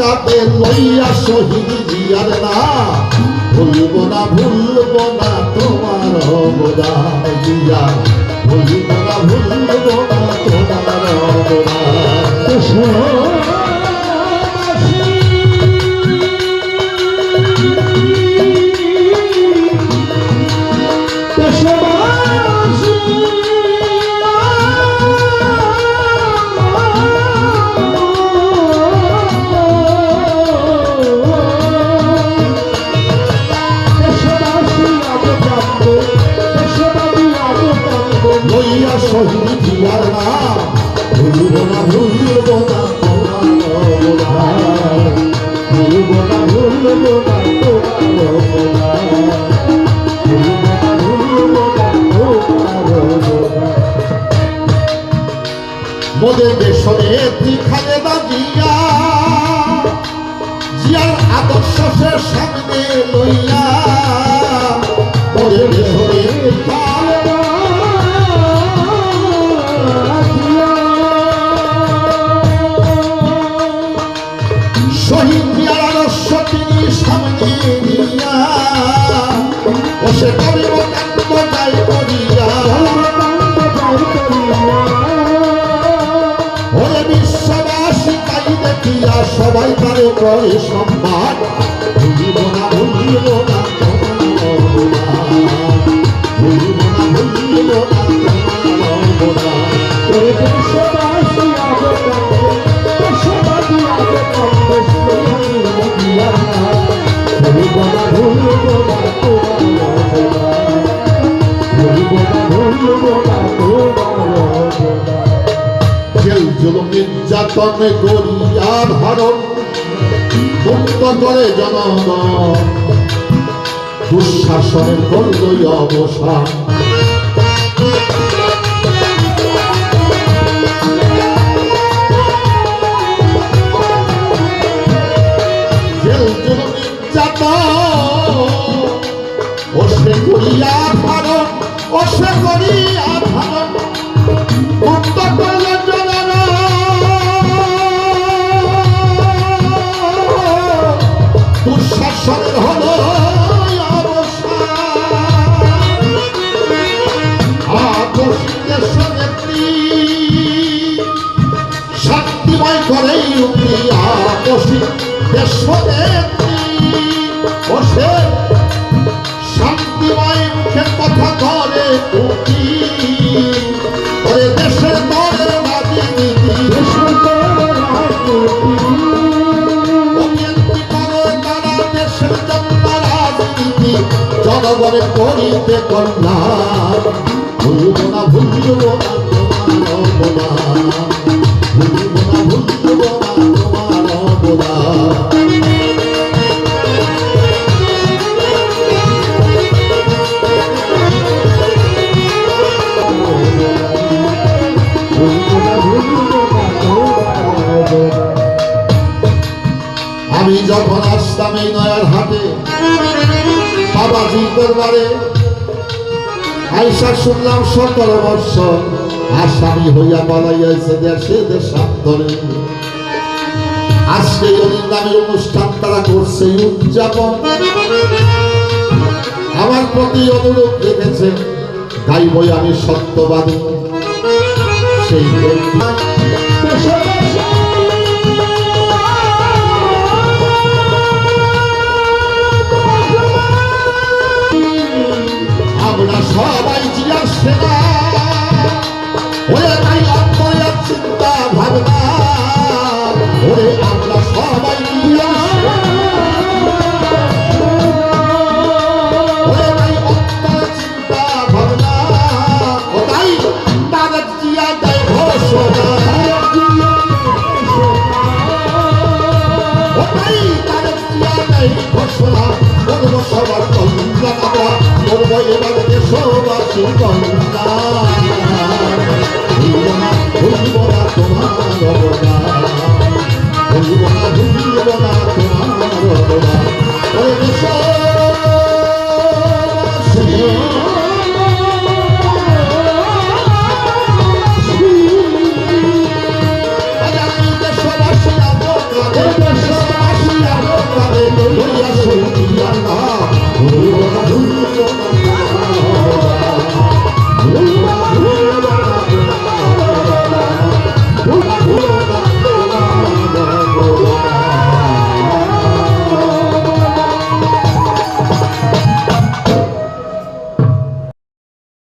কাঁদে লইয়া শহীদ জিয়ার না। ভুলব না ভুলব না তোমার অবদান জিয়া ভুলব না ভুলব না তোমার অবদান। লইয়া শহীদ জিয়ার না ভুলব না ভুলব না ভুলব না ভুলব না মোদের দেশরে খালেদা জিয়া জিয়ার আদর্শ সে সামনে লইয়া। সবাই তারে করে সম্মান। ভুলিব না ভুলিব না। নির্যাতন করিয়া ভারত মুক্ত করে জনগণ। দুঃশাসনের করলই অবসান। নির্যাতন ওসে করিয়া ভারত ওসে করিয়া ভারত। আপসী দেশ বসে। শান্তিময় মুখের কথা করে ওরে দেশের দরে রাজনীতি দেশের দরে রাজনীতি করে তারা দেশের জন্য রাজনীতি জনগণের করিতে কল্যাণ ভুলব না ভুলব না অবদান আমি যখন আসতাম এই নয়ার হাটে বাবাজি দরবারে আইসা শুনলাম সতেরো বর্ষ আসামি হইয়া বলাইয়াছে দেশে দেশান্তরে। আজকে নামের অনুষ্ঠান তারা করছে উদযাপন আমার প্রতি অনুরোধ রেখেছে গাইবই আমি সত্যবাদী। সেই আমরা দেয় ঘোষণা করব সবার কল্যাণ আমরা করব এবার দেশবাসী কল্যাণ সইয়া না।